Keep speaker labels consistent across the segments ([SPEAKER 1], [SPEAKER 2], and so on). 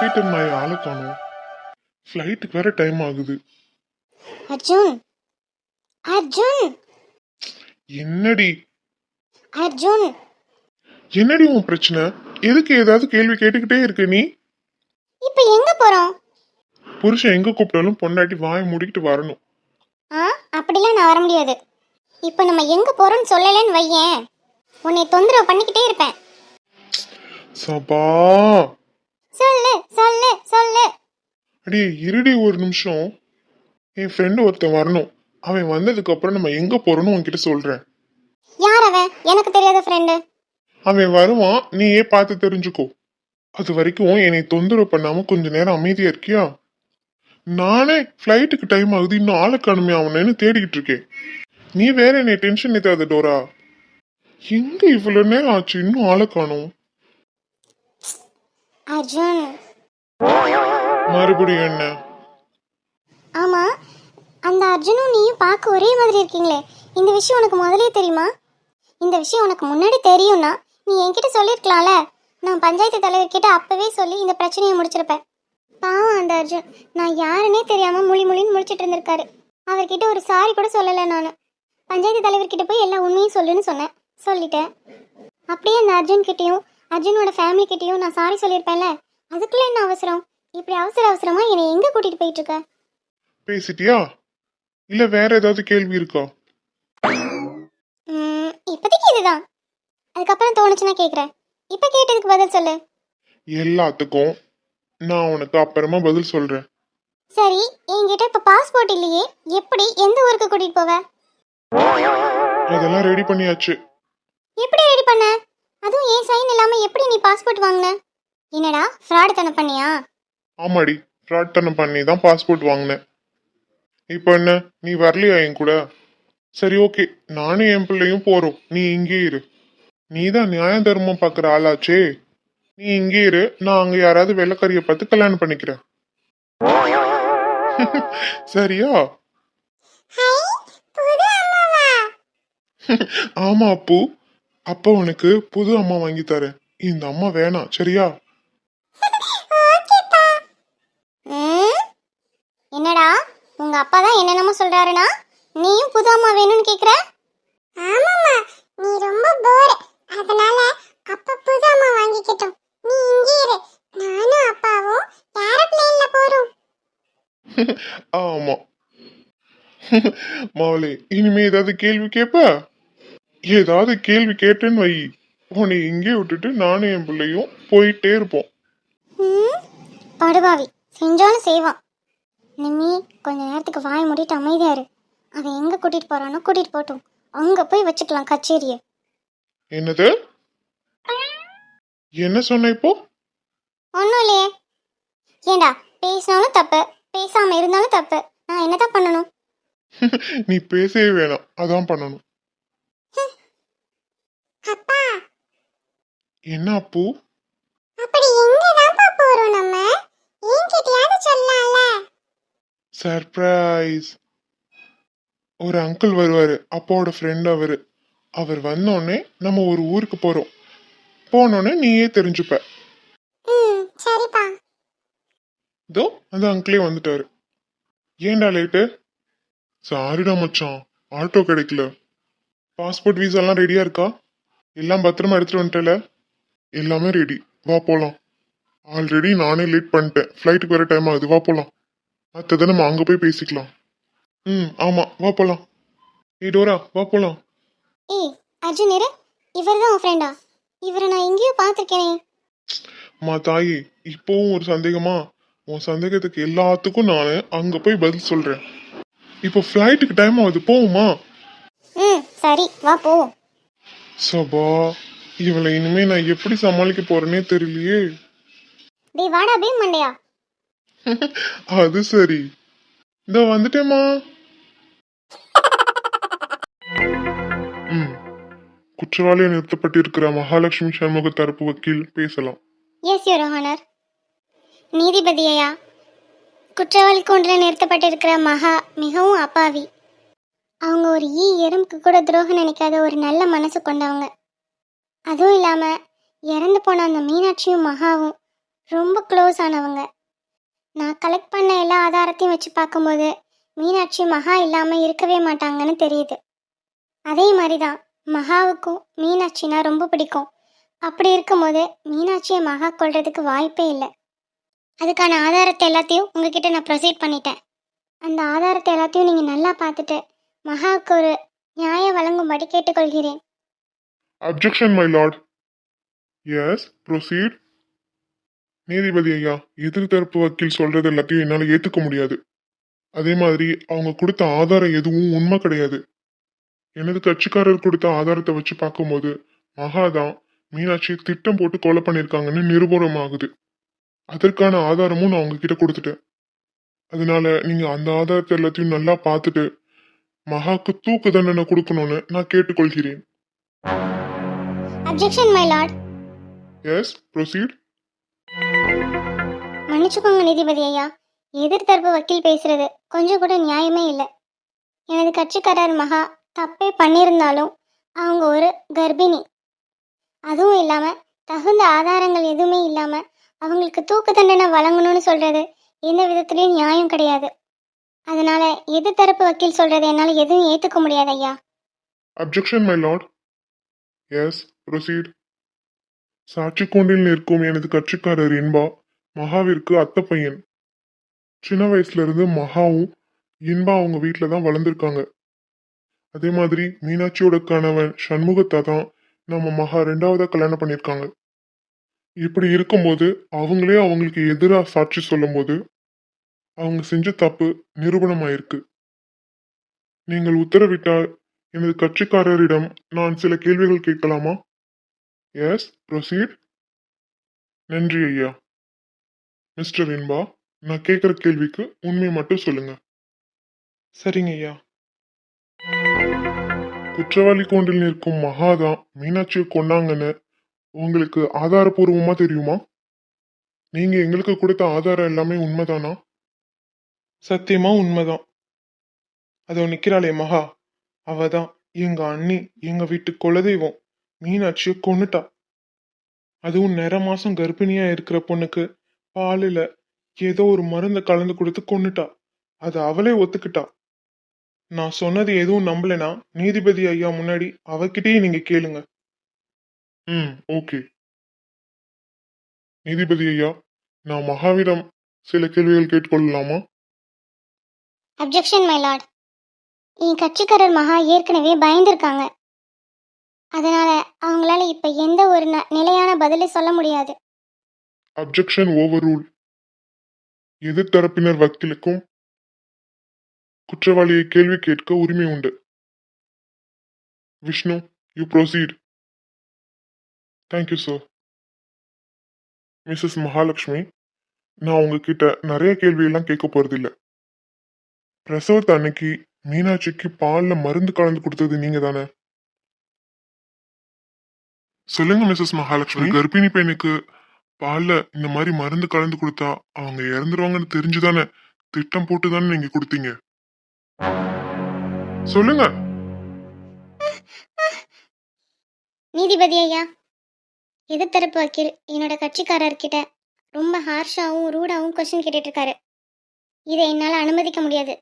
[SPEAKER 1] Peter நாய் ஆளை காணோம். ஃப்ளைட்டுக்கு வேற டைம் ஆகுது.
[SPEAKER 2] அர்ஜுன்! அர்ஜுன்!
[SPEAKER 1] என்னடி?
[SPEAKER 2] அர்ஜுன்!
[SPEAKER 1] என்னடி உன் பிரச்சனை? எதுக்கு ஏதாவது கேள்வி கேட்டுக்கிட்டே இருக்க நீ?
[SPEAKER 2] இப்போ எங்க போறோம்?
[SPEAKER 1] புருஷன் எங்க கூப்பிட்டாலும் பொண்டாட்டி வாயை மூடிக்கிட்டு வரணும்.
[SPEAKER 2] ஆ அப்படிலாம் நான் வர முடியாது. இப்போ நம்ம எங்க போறோம்னு சொல்லலைன்னு வையேன். உன்னை தொந்தரவு பண்ணிக்கிட்டே இருப்பேன்.
[SPEAKER 1] சபா! அடி இருடி ஒரு நிமிஷம். என் ஃப்ரெண்டு ஒருத்தன் வரணும். அவன் வந்ததுக்கு அப்புறம் நம்ம எங்க போறோம்னு உன்கிட்ட சொல்றேன்.
[SPEAKER 2] யார் அவன்? எனக்கு தெரியாத ஃப்ரெண்டு
[SPEAKER 1] அவன் வருவான். நீயே பார்த்து தெரிஞ்சுக்கோ. அது வரைக்கும் என்னை தொந்தரவு பண்ணாம கொஞ்ச நேரம் அமைதியா இருக்கியா? நானே ஃப்ளைட்டுக்கு டைம் ஆகுது. இன்னும் ஆளை காணுமே அவனேன்னு தேடிக்கிட்டு இருக்கேன். நீ வேற என்னை டென்ஷன் ஏத்தாத டோரா. எங்க இவ்வளவு நேரம் ஆச்சு? இன்னும் ஆளை காணும்.
[SPEAKER 2] அர்ஜுன்
[SPEAKER 1] மறுபடியும் என்ன?
[SPEAKER 2] ஆமா அந்த அர்ஜுனும் நீயும் பார்க்க ஒரே மாதிரி இருக்கீங்களே. இந்த விஷயம் உனக்கு முதலே தெரியுமா? இந்த விஷயம் உனக்கு முன்னாடி தெரியும்னா நீ என்கிட்ட சொல்லியிருக்கலாம்ல. நான் பஞ்சாயத்து தலைவர்கிட்ட அப்பவே சொல்லி இந்த பிரச்சனையை முடிச்சிருப்பேன். பாவம் அந்த அர்ஜுன். நான் யாருன்னே தெரியாம முழி முழின்னு முடிச்சிட்டு இருந்திருக்காரு. அவர்கிட்ட ஒரு சாரி கூட சொல்லலை நான். பஞ்சாயத்து தலைவர்கிட்ட போய் எல்லா உண்மையும் சொல்லுன்னு சொன்னேன். சொல்லிட்டேன். அப்படியே அந்த அர்ஜுன் கிட்டேயும் அர்ஜுனோட ஃபேமிலி கிட்டேயும் நான் சாரி சொல்லியிருப்பேன்ல. அதுக்குள்ள என்ன அவசரம்? இப்படி அவசர அவசரமா என்னை எங்க கூட்டிட்டு போயிட்டு இருக்க
[SPEAKER 1] பேசிட்டியா? இல்ல வேற ஏதாவது கேள்வி இருக்கா?
[SPEAKER 2] இப்போதைக்கு இதுதான். அதுக்கப்புறம் தோணுச்சுன்னா கேட்குறேன் இப்போ கேட்டதுக்கு பதில் சொல்லு.
[SPEAKER 1] எல்லாத்துக்கும் நான் உனக்கு அப்புறமா பதில் சொல்றேன்.
[SPEAKER 2] சரி என்கிட்ட இப்போ பாஸ்போர்ட் இல்லையே. எப்படி எந்த ஊருக்கு கூட்டிட்டு போவ?
[SPEAKER 1] அதெல்லாம் ரெடி பண்ணியாச்சு.
[SPEAKER 2] எப்படி ரெடி பண்ண? அதுவும் ஏன் சைன் இல்லாம எப்படி நீ பாஸ்போர்ட் வாங்கின? என்னடா ஃப்ராடு தனம் பண்ணியா?
[SPEAKER 1] ஆமாடி ஃப்ராட் தனம் பண்ணி தான் பாஸ்போர்ட் வாங்கினேன். இப்போ என்ன நீ வரலையா என் கூட? சரி ஓகே நானும் என் பிள்ளையும் போறோம். நீ இங்கே இரு. நீ தான் நியாய தர்மம் பார்க்குற ஆளாச்சே. நீ இங்கே இரு. நான் அங்க யாராவது வெள்ளக்காரியை பார்த்து கல்யாணம் பண்ணிக்கிறேன். சரியா? ஆமா அப்பு. அப்பா உனக்கு புது அம்மா வாங்கி தரேன். இந்த அம்மா வேணாம் சரியா
[SPEAKER 2] ம்? என்னடா உங்க அப்பா தான் என்னென்னமோ சொல்றாருனா? நீயும் புது அம்மா வேணும்னு கேக்குற? ஆமாம்மா. நீ ரொம்ப போர் அதனால அப்பா புது அம்மா வாங்கிக்கிட்டோம். நீ இங்கே இரு. நானும் அப்பாவும் ஏரோப்ளேன்ல போறோம்.
[SPEAKER 1] ஆமா. மாவளே இனிமே ஏதாவது கேள்வி கேப்ப? ஏதாவது கேள்வி கேட்டேன்னு வை. உன்னை இங்கே விட்டுட்டு நானும் என் பிள்ளையும் போயிட்டே இருப்போம்.
[SPEAKER 2] ம், படுபாவி. செஞ்சாலும் செய்வான். நிம்மி கொஞ்ச நேரத்துக்கு வாய் மூடிட்டு அமைதியா இரு. அவன் எங்க கூட்டிட்டு போறானோ கூட்டிட்டு போட்டும். அங்க போய் வச்சுக்கலாம் கச்சேரியை.
[SPEAKER 1] என்னது? என்ன சொன்ன இப்போ?
[SPEAKER 2] ஒன்றும் இல்லையே. ஏண்டா பேசினாலும் தப்பு பேசாம இருந்தாலும் தப்பு. நான் என்னதான் பண்ணணும்?
[SPEAKER 1] நீ பேசவே வேணாம். அதான் பண்ணணும்.
[SPEAKER 2] அப்பா.
[SPEAKER 1] என்ன அப்பு?
[SPEAKER 2] அப்படி எங்க தான் போறோம் நம்ம? என்கிட்டயாவது சொல்லலாம்ல
[SPEAKER 1] சர்ப்ரைஸ் ஒரு அங்கிள் வருவாரு. அப்பாவோட ஃப்ரெண்ட் அவரு. அவர் வந்தோடனே நம்ம ஒரு ஊருக்கு போறோம். போனோடனே நீயே தெரிஞ்சுப்ப.
[SPEAKER 2] சரிப்பா.
[SPEAKER 1] அந்த அங்கிளே வந்துட்டாரு. ஏன்டா லேட்டு சாரிடா மச்சான். ஆட்டோ கிடைக்கல. பாஸ்போர்ட் வீசாலாம் ரெடியா இருக்கா? எல்லாம் பத்திரமா எடுத்துட்டு வந்துட்டல? எல்லாமே ரெடி வா போலாம். ஆல்ரெடி நானே லேட் பண்ணிட்டேன். ஃப்ளைட்டுக்கு வர டைம் ஆகுது. வா போலாம். மற்றதை நம்ம அங்கே போய் பேசிக்கலாம். ம் ஆமாம் வா போலாம். ஏய் டோரா வா போலாம்.
[SPEAKER 2] ஏய் அர்ஜுன் இரு. இவர் தான் உன் ஃப்ரெண்டா இவரை நான் எங்கேயோ பார்த்துருக்கேனே.
[SPEAKER 1] மா தாயி இப்போவும் ஒரு சந்தேகமா? உன் சந்தேகத்துக்கு எல்லாத்துக்கும் நான் அங்கே போய் பதில் சொல்கிறேன் இப்போ ஃப்ளைட்டுக்கு டைம் ஆகுது போகுமா
[SPEAKER 2] ம் சரி வா போ
[SPEAKER 1] சபா இவளை இனிமே நான் எப்படி சமாளிக்க போறேனே தெரியலையே.
[SPEAKER 2] டேய் வாடா பீம் மண்டையா?
[SPEAKER 1] அது சரி. இந்த வந்துட்டேமா ம். குற்றவாளியை நிறுத்தப்பட்டிருக்கிற மகாலட்சுமி சண்முக தரப்பு வக்கீல் பேசலாம்.
[SPEAKER 2] எஸ் யுவர் ஹானர் நீதிபதி ஐயா குற்றவாளி கூண்டில் நிறுத்தப்பட்டிருக்கிற மகா மிகவும் அப்பாவி. அவங்க ஒரு ஈ எறும்புக்கு கூட துரோகம் நினைக்காத ஒரு நல்ல மனசு கொண்டவங்க. அதுவும் இல்லாமல் இறந்து போன அந்த மீனாட்சியும் மகாவும் ரொம்ப க்ளோஸ் ஆனவங்க. நான் கலெக்ட் பண்ண எல்லா ஆதாரத்தையும் வச்சு பார்க்கும்போது மீனாட்சி மகா இல்லாமல் இருக்கவே மாட்டாங்கன்னு தெரியுது. அதே மாதிரி தான் மகாவுக்கும் மீனாட்சினா ரொம்ப பிடிக்கும். அப்படி இருக்கும்போது மீனாட்சியை மகா கொள்றதுக்கு வாய்ப்பே இல்லை. அதுக்கான ஆதாரத்தை எல்லாத்தையும் உங்ககிட்ட நான் ப்ரொசீட் பண்ணிட்டேன். அந்த ஆதாரத்தை எல்லாத்தையும் நீங்கள் நல்லா பார்த்துட்டு மகாவுக்கு ஒரு நியாயம் வழங்கும்படி கேட்டுக்கொள்கிறேன்.
[SPEAKER 1] Objection my lord yes proceed நீதிபதி ஐயா எதிர்த்தரப்பு வக்கீல் சொல்றது எல்லாத்தையும் என்னால் ஏத்துக்க முடியாது. அதே மாதிரி அவங்க கொடுத்த ஆதாரம் எதுவும் உண்மை கிடையாது. எனது கட்சிக்காரர் கொடுத்த ஆதாரத்தை வச்சு பார்க்கும்போது மகாதான் மீனாட்சி திட்டம் போட்டு கொலை பண்ணியிருக்காங்கன்னு நிரூபணமாகுது அதற்கான ஆதாரமும் நான் உங்ககிட்ட கொடுத்துட்டேன். அதனால நீங்க அந்த ஆதாரத்தை எல்லாத்தையும் நல்லா பார்த்துட்டு மகாக்கு தூக்கு தண்டனை கொடுக்கணும்னு நான் கேட்டுக்கொள்கிறேன்.
[SPEAKER 2] Objection my lord
[SPEAKER 1] yes proceed
[SPEAKER 2] மன்னிச்சுக்கோங்க நீதிபதி ஐயா. எதிர்த்தரப்பு வக்கீல் பேசுறது கொஞ்சம் கூட நியாயமே இல்லை. எனது கட்சிக்காரர் மகா தப்பே பண்ணியிருந்தாலும் அவங்க ஒரு கர்ப்பிணி. அதுவும் இல்லாமல் தகுந்த ஆதாரங்கள் எதுவுமே இல்லாமல் அவங்களுக்கு தூக்கு தண்டனை வழங்கணும்னு சொல்றது எந்த விதத்துலேயும் நியாயம் கிடையாது. அதனால எதிர்த்தரப்பு வக்கீல் சொல்றது என்னால் எதுவும் ஏற்றுக்க முடியாது ஐயா.
[SPEAKER 1] Objection my lord yes proceed சாட்சி கூண்டில் நிற்கும் எனது கட்சிக்காரர் இன்பா மகாவிற்கு அத்தை பையன். சின்ன வயசுல இருந்து மகாவும் இன்பா அவங்க வீட்டில தான் வளர்ந்துருக்காங்க. அதே மாதிரி மீனாட்சியோட கணவன் சண்முகத்தை தான் நம்ம மகா ரெண்டாவதா கல்யாணம் பண்ணியிருக்காங்க. இப்படி இருக்கும்போது அவங்களே அவங்களுக்கு எதிராக சாட்சி சொல்லும்போது அவங்க செஞ்ச தப்பு நிரூபணமாயிருக்கு. நீங்கள் உத்தரவிட்டால் எனது கட்சிக்காரரிடம் நான் சில கேள்விகள் கேட்கலாமா? எஸ் ப்ரொசீட் நன்றி ஐயா. மிஸ்டர் இன்பா நான் கேட்குற கேள்விக்கு உண்மை மட்டும் சொல்லுங்க. சரிங்க ஐயா. குற்றவாளி கூண்டில் நிற்கும் மகாதான் மீனாட்சியை கொண்டாங்கன்னு உங்களுக்கு ஆதாரபூர்வமா தெரியுமா? நீங்க எங்களுக்கு கொடுத்த ஆதாரம் எல்லாமே உண்மைதானா?
[SPEAKER 3] சத்தியமா உண்மைதான். அதோ நிக்கிறாளே மகா. அவ தான் எங்க அண்ணி எங்க வீட்டு குலதெய்வம். மீனாட்சியை கொன்னுட்டா. அதுவும் நிற மாசம் கர்ப்பிணியா இருக்கிற பொண்ணுக்கு பாலில் ஏதோ ஒரு மருந்தை கலந்து கொடுத்து கொன்னுட்டா. அது அவளே ஒத்துக்கிட்டா. நான் சொன்னது எதுவும் நம்பலைனா நீதிபதி ஐயா முன்னாடி அவகிட்டயே நீங்க கேளுங்க.
[SPEAKER 1] ம் ஓகே. நீதிபதி ஐயா நான் மகாவிடம் சில கேள்விகள் கேட்டுக்கொள்ளலாமா?
[SPEAKER 2] அப்ஜெக்ஷன் மை லார்ட் என் கட்சிக்காரர் மகா ஏற்கனவே பயந்துருக்காங்க. அதனால அவங்களால இப்ப எந்த ஒரு நிலையான பதிலை சொல்ல முடியாது.
[SPEAKER 1] அப்ஜெக்ஷன் ஓவர் ரூல் எதிர்த்தரப்பினர் வக்கீலுக்கும் குற்றவாளியை கேள்வி கேட்க உரிமை உண்டு. Vishnu you proceed thank you sir Mrs Mahalakshmi நான் உங்ககிட்ட நிறைய கேள்வியெல்லாம் கேட்க போறதில்ல. பிரசவத்து அன்னைக்கு மீனாட்சிக்கு பாலில் மருந்து கலந்து கொடுத்தது நீங்க தானே சொல்லுங்க மிஸ்ஸஸ் மகாலட்சுமி கர்ப்பிணி பெண்ணுக்கு பால்ல இந்த மாதிரி மருந்து கலந்து கொடுத்தா அவங்க இறந்துருவாங்கன்னு தெரிஞ்சுதானே? திட்டம் போட்டு தானே நீங்க கொடுத்தீங்க? சொல்லுங்க.
[SPEAKER 2] நீதிபதி ஐயா எதிர்த்தரப்பு வக்கீல் என்னோட கட்சிக்காரர்கிட்ட ரொம்ப ஹார்ஷாவும் ரூடாவும் கொஸ்டின் கேட்டுட்டு இருக்காரு இதை என்னால் அனுமதிக்க முடியாது.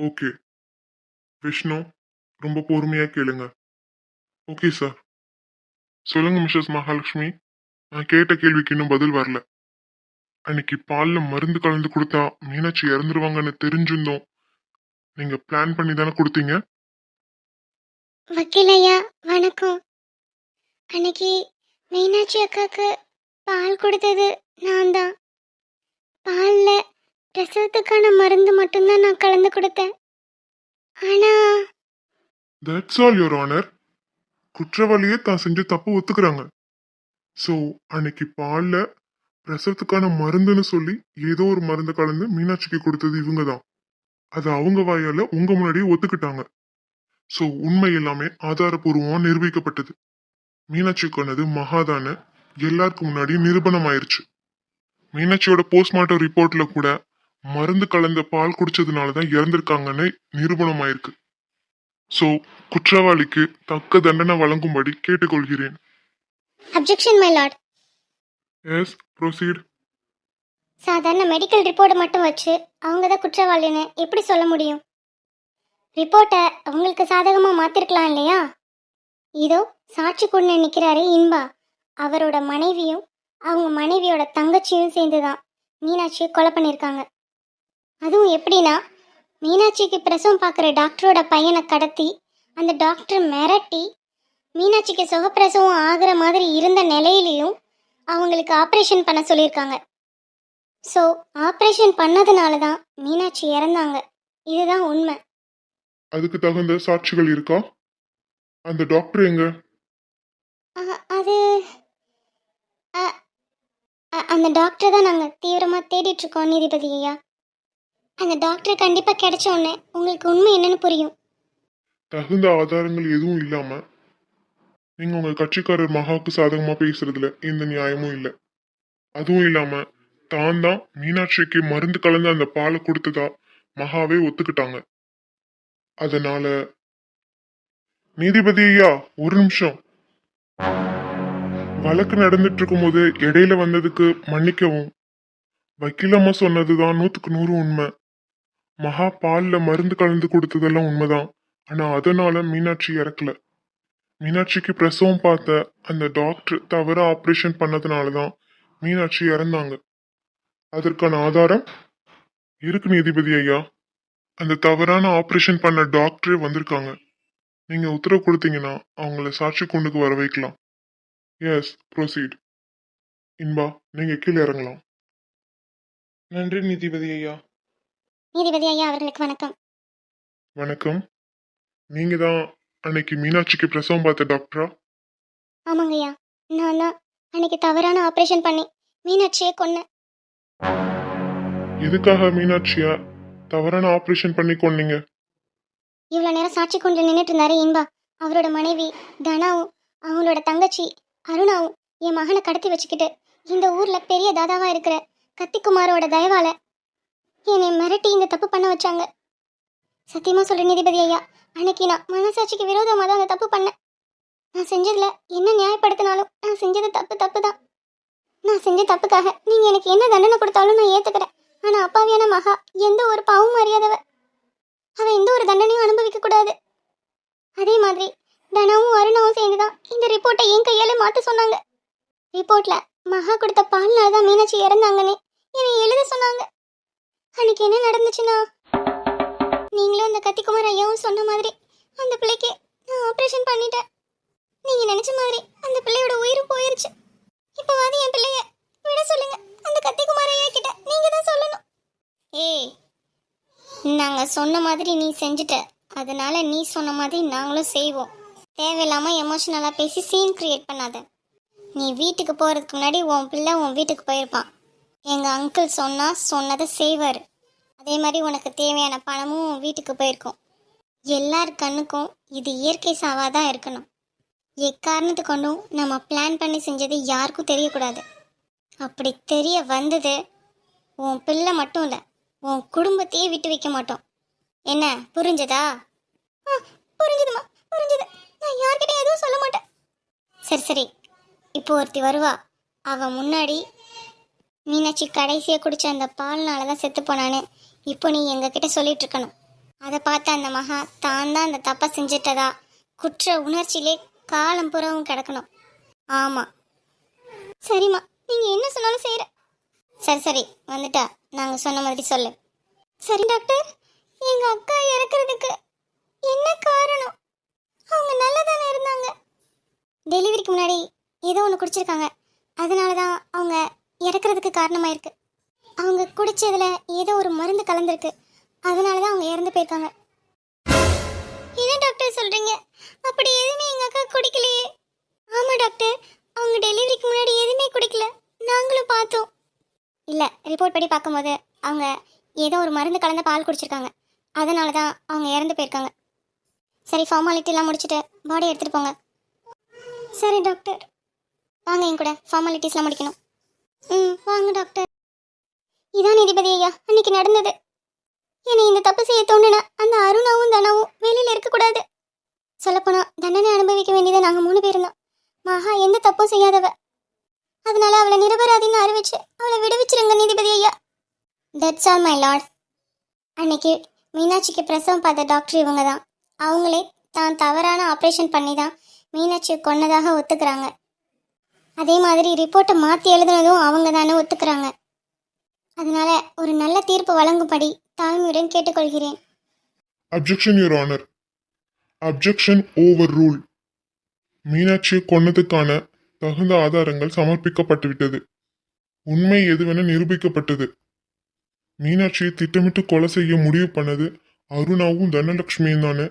[SPEAKER 1] ஓகே. விஷ்ணு ரொம்ப பொறுமையா கேளுங்க. ஓகே சார் சொல்லுங்க மிஸ்ஸஸ் மகாலட்சுமி. நான் கேட்ட கேள்விக்கு இன்னும் பதில் வரல. அன்னைக்கு பால்ல மருந்து கலந்து கொடுத்தா மீனாட்சி இறந்துருவாங்கன்னு தெரிஞ்சிருந்தோம். நீங்க பிளான் பண்ணி தானே கொடுத்தீங்க?
[SPEAKER 2] வக்கீல் ஐயா வணக்கம். அன்னைக்கு மீனாட்சி அக்காவுக்கு பால் கொடுத்தது நான் தான். பாலில் பிரசவத்துக்கான மருந்து மட்டும்தான் நான் கலந்து கொடுத்தேன். ஆனால்
[SPEAKER 1] தட்ஸ் ஆல் யுவர் ஆனர் குற்றவாளியே தான் செஞ்ச தப்பு ஒத்துக்கிறாங்க. ஸோ அன்னைக்கு பால்ல பிரசவத்துக்கான மருந்துன்னு சொல்லி ஏதோ ஒரு மருந்து கலந்து மீனாட்சிக்கு கொடுத்தது இவங்க தான் அது அவங்க வாயால உங்க முன்னாடியே ஒத்துக்கிட்டாங்க. ஸோ உண்மை எல்லாமே ஆதாரபூர்வமா நிரூபிக்கப்பட்டது. மீனாட்சி கொண்டது மகாதான எல்லாருக்கும் முன்னாடி நிரூபணம் ஆயிருச்சு மீனாட்சியோட போஸ்ட்மார்ட்டம் ரிப்போர்ட்ல கூட மருந்து கலந்த பால் குடிச்சதுனால தான் இறந்திருக்காங்கன்னு நிரூபணம் ஆயிருக்கு ஸோ குற்றவாளிக்கு தக்க தண்டனை வழங்கும்படி கேட்டுக்கொள்கிறேன்.
[SPEAKER 2] Objection my lord
[SPEAKER 1] yes proceed
[SPEAKER 2] சாதாரண மெடிக்கல் ரிப்போர்ட்டை மட்டும் வச்சு அவங்க தான் குற்றவாளின்னு எப்படி சொல்ல முடியும்? ரிப்போர்ட்டை அவங்களுக்கு சாதகமாக மாற்றிருக்கலாம் இல்லையா? இதோ சாட்சி கொண்டு நிற்கிறாரே இன்பா. அவரோட மனைவியும் அவங்க மனைவியோட தங்கச்சியும் சேர்ந்து தான் மீனாட்சியை கொலை பண்ணியிருக்காங்க அதுவும் எப்படின்னா மீனாட்சிக்கு பிரசவம் பார்க்குற டாக்டரோட பையனை கடத்தி அந்த டாக்டர் மிரட்டி மீனாட்சிக்கு சுகப்பிரசவம் ஆகிற மாதிரி இருந்த நிலையிலையும் அவங்களுக்கு ஆப்ரேஷன் பண்ண சொல்லியிருக்காங்க. ஸோ ஆப்ரேஷன் பண்ணதுனால தான் மீனாட்சி இறந்தாங்க. இதுதான் உண்மை.
[SPEAKER 1] அதுக்கு தகுந்த சாட்சிகள் இருக்கா? அந்த டாக்டர் எங்க?
[SPEAKER 2] அ- அது அ- அ- அந்த டாக்டரை தான் நாங்கள் தீவிரமாக தேடிட்டு இருக்கோம் நீதிபதி ஐயா. அந்த டாக்டர் கண்டிப்பாக கிடைச்ச உடனே உங்களுக்கு உண்மை என்னன்னு புரியும்.
[SPEAKER 1] தகுந்த ஆதாரங்கள் எதுவும் இல்லாம நீங்க உங்க கட்சிக்காரர் மகாவுக்கு சாதகமா பேசுறதுல எந்த நியாயமும் இல்லை. அதுவும் இல்லாம தான் தான் மீனாட்சிக்கு மருந்து கலந்து அந்த பாலை கொடுத்ததா மகாவே ஒத்துக்கிட்டாங்க. அதனால நீதிபதி ஐயா ஒரு நிமிஷம். வழக்கு நடந்துட்டு இருக்கும்போது இடையில வந்ததுக்கு மன்னிக்கவும். வக்கீலம்மா சொன்னதுதான் நூத்துக்கு நூறு உண்மை. மகா பால்ல மருந்து கலந்து கொடுத்ததெல்லாம் உண்மைதான். ஆனா அதனால மீனாட்சி இறக்கல. மீனாட்சிக்கு பிரசவம் பார்த்த அந்த டாக்டர் தவற ஆபரேஷன் பண்ணதுனால தான் மீனாட்சி இறந்தாங்க. அதற்கான ஆதாரம்? இருக்கு நீதிபதி ஐயா. அந்த தவறான ஆபரேஷன் பண்ண டாக்டரே வந்திருக்காங்க. நீங்க உத்தரவு கொடுத்தீங்கன்னா அவங்கள சாட்சி கொண்டுக்கு வர வைக்கலாம். எஸ் ப்ரொசீட் இன்பா நீங்க கீழே இறங்கலாம்.
[SPEAKER 3] நன்றி நீதிபதி ஐயா.
[SPEAKER 2] நீதிபதி ஐயா அவர்களுக்கு வணக்கம்.
[SPEAKER 1] வணக்கம். நீங்க தான் அன்னைக்கு மீனாட்சிக்கு பிரசவம் பார்த்த டாக்டரா
[SPEAKER 2] ஆமாங்க ஐயா நான் தான் அன்னைக்கு தவறான ஆப்ரேஷன் பண்ணி மீனாட்சியை கொன்னேன்.
[SPEAKER 1] எதுக்காக மீனாட்சியா தவறான ஆபரேஷன் பண்ணி கொன்னீங்க?
[SPEAKER 2] இவ்வளோ நேரம் சாட்சி கொண்டு நின்றுட்டு இருந்தாரு இன்பா. அவரோட மனைவி தனாவும் அவங்களோட தங்கச்சி அருணாவும் என் மகனை கடத்தி வச்சுக்கிட்டு இந்த ஊர்ல பெரிய தாதாவா இருக்கிற கத்திக்குமாரோட தயவால என்னை மிரட்டி இந்த தப்பு பண்ண வச்சாங்க. சத்தியமா சொல்ற நீதிபதி ஐயா. அன்னைக்கு நான் மனசாட்சிக்கு விரோதமாக தான் அந்த தப்பு பண்ணேன். நான் செஞ்சதுல என்ன நியாயப்படுத்தினாலும் நான் செஞ்சது தப்பு தப்பு தான் நான் செஞ்ச தப்புக்காக நீங்க எனக்கு என்ன தண்டனை கொடுத்தாலும் நான் ஏத்துக்கிறேன். ஆனா அப்பாவியான மகா எந்த ஒரு பாவம் அறியாதவ. அவ எந்த ஒரு தண்டனையும் அனுபவிக்க கூடாது. அதே மாதிரி தனமும் அருணாவும் சேர்ந்துதான் இந்த ரிப்போர்ட்டை என் கையால மாத்த சொன்னாங்க. ரிப்போர்ட்ல மகா கொடுத்த பால்னால தான் மீனாட்சி இறந்தாங்கன்னு என்னை எழுத சொன்னாங்க. அன்னைக்கு என்ன நடந்துச்சுன்னா நீங்களும் அந்த கத்திக்குமார் ஐயாவும் சொன்ன மாதிரி அந்த பிள்ளைக்கு நான் ஆப்ரேஷன் பண்ணிட்டேன். நீங்க நினைச்ச மாதிரி அந்த பிள்ளையோட உயிரும் போயிருச்சு. இப்போ வந்து என் பிள்ளைய விட சொல்லுங்க. அந்த கத்திக்குமார் ஐயா கிட்ட நீங்க தான் சொல்லணும். ஏய் நாங்கள் சொன்ன மாதிரி நீ செஞ்சுட்ட. அதனால நீ சொன்ன மாதிரி நாங்களும் செய்வோம். தேவையில்லாமல் எமோஷனலாக பேசி சீன் கிரியேட் பண்ணாத. நீ வீட்டுக்கு போகிறதுக்கு முன்னாடி உன் பிள்ளை உன் வீட்டுக்கு போயிருப்பான். எங்கள் அங்கிள் சொன்னால் சொன்னதை செய்வார். அதே மாதிரி உனக்கு தேவையான பணமும் வீட்டுக்கு போயிருக்கும். எல்லார் கண்ணுக்கும் இது இயற்கை சாவாக தான் இருக்கணும். எக்காரணத்து கொண்டும் நம்ம பிளான் பண்ணி செஞ்சது யாருக்கும் தெரியக்கூடாது. அப்படி தெரிய வந்தது உன் பிள்ளை மட்டும் இல்லை உன் குடும்பத்தையே விட்டு வைக்க மாட்டோம். என்ன புரிஞ்சதா? புரிஞ்சுதுமா புரிஞ்சுது. நான் யார்கிட்டயும் எதுவும் சொல்ல மாட்டேன். சரி சரி. இப்போ ஒருத்தி வருவா. அவன் முன்னாடி மீனாட்சி கடைசியாக குடித்த அந்த பால்னால தான் செத்து போனானே இப்போ நீ எங்ககிட்ட சொல்லிட்டு இருக்கணும் அதை பார்த்து அந்த மகா தான் தான் அந்த தப்பை செஞ்சிட்டதா? குற்ற உணர்ச்சியிலே காலம் புறவும் கிடக்கணும். ஆமாம் சரிம்மா நீங்கள் என்ன சொன்னாலும் செய்கிற சரி சரி வந்துட்டா. நாங்கள் சொன்ன மாதிரி சொல்லு. சரி டாக்டர் எங்கள் அக்கா இறக்குறதுக்கு என்ன காரணம்? அவங்க நல்லா தானே இருந்தாங்க. டெலிவரிக்கு முன்னாடி ஏதோ ஒன்று குடிச்சிருக்காங்க. அதனால தான் அவங்க இறக்குறதுக்கு இருக்குது அவங்க குடிச்சதுல ஏதோ ஒரு மருந்து கலந்துருக்கு. அதனால தான் அவங்க இறந்து போயிருக்காங்க. என்ன டாக்டர் சொல்றீங்க? அப்படி எதுவுமே எங்க அக்கா குடிக்கலையே. ஆமா டாக்டர் அவங்க டெலிவரிக்கு முன்னாடி எதுவுமே குடிக்கல. நாங்களும் பார்த்தோம். இல்லை ரிப்போர்ட் படி பார்க்கும்போது அவங்க ஏதோ ஒரு மருந்து கலந்த பால் குடிச்சிருக்காங்க. அதனால தான் அவங்க இறந்து போயிருக்காங்க. சரி ஃபார்மாலிட்டிலாம் முடிச்சுட்டு பாடி எடுத்துகிட்டு போங்க. சரி டாக்டர் வாங்க என் கூட ஃபார்மாலிட்டிஸ்லாம் முடிக்கணும். ம் வாங்க டாக்டர் இதான் நீதிபதி ஐயா. அன்னைக்கு நடந்தது. என்னை இந்த தப்பு செய்ய தோணுன அந்த அருணாவும் தனாவும் வெளியில் இருக்கக்கூடாது சொல்லப்போனால் தண்டனை அனுபவிக்க வேண்டியது நாங்கள் மூணு பேரும் தான் மகா எந்த தப்பும் செய்யாதவ. அதனால அவளை நிரபராதின்னு அறிவிச்சு அவளை விடுவிச்சிருங்க நீதிபதி ஐயா. தட்ஸ் ஆல் மை லார்ட் அன்னைக்கு மீனாட்சிக்கு பிரசவம் பார்த்த டாக்டர் இவங்க தான் அவங்களே தான் தவறான ஆப்ரேஷன் பண்ணி தான் மீனாட்சியை கொன்னதாக ஒத்துக்கிறாங்க. அதே மாதிரி ரிப்போர்ட்டை மாற்றி எழுதுனதும் அவங்க தானே ஒத்துக்கிறாங்க. அதனால ஒரு நல்ல தீர்ப்பு வழங்கும்படி தாழ்மையுடன் கேட்டுக்கொள்கிறேன்.
[SPEAKER 1] Objection your honour objection overrule மீனாட்சியை கொன்னதுக்கான தகுந்த ஆதாரங்கள் சமர்ப்பிக்கப்பட்டுவிட்டது. உண்மை எதுவென நிரூபிக்கப்பட்டது. மீனாட்சியை திட்டமிட்டு கொலை செய்ய முடிவு பண்ணது அருணாவும் தனலட்சுமியும் தானே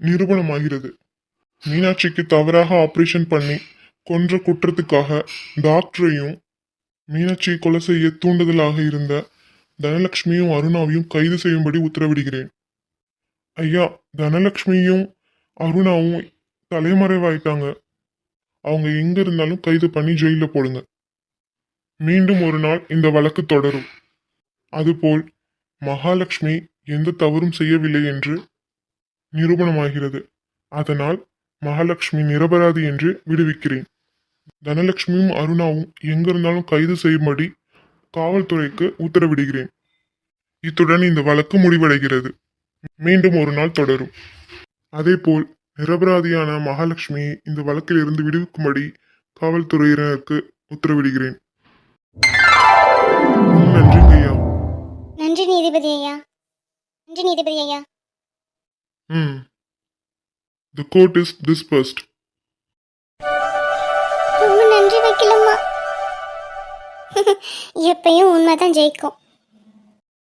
[SPEAKER 1] நிரூபணமாகிறது. மீனாட்சிக்கு தவறாக ஆப்ரேஷன் பண்ணி கொன்ற குற்றத்துக்காக டாக்டரையும் மீனாட்சியை கொலை செய்ய தூண்டுதலாக இருந்த தனலட்சுமியும் அருணாவையும் கைது செய்யும்படி உத்தரவிடுகிறேன். ஐயா தனலட்சுமியும் அருணாவும் தலைமறைவாயிட்டாங்க. அவங்க எங்க இருந்தாலும் கைது பண்ணி ஜெயில போடுங்க. மீண்டும் ஒரு நாள் இந்த வழக்கு தொடரும். அதுபோல் மகாலட்சுமி எந்த தவறும் செய்யவில்லை என்று நிரூபணமாகிறது. அதனால் மகாலட்சுமி நிரபராதி என்று விடுவிக்கிறேன். தனலட்சுமியும் அருணாவும் எங்கிருந்தாலும் கைது செய்யும்படி காவல்துறைக்கு உத்தரவிடுகிறேன். இத்துடன் இந்த வழக்கு முடிவடைகிறது. மீண்டும் ஒரு நாள் தொடரும். அதேபோல் நிரபராதியான மகாலட்சுமியை இந்த வழக்கில் இருந்து விடுவிக்கும்படி காவல்துறையினருக்கு உத்தரவிடுகிறேன். ம், நன்றிங்க ஐயா.
[SPEAKER 2] நன்றி நீதிபதி ஐயா. நன்றி நீதிபதி ஐயா.
[SPEAKER 1] ம். த கோர்ட் இஸ் டிஸ்பர்ஸ்ட்
[SPEAKER 2] எப்பயும் உண்மை தான் உண்மைதான் ஜெயிக்கும்.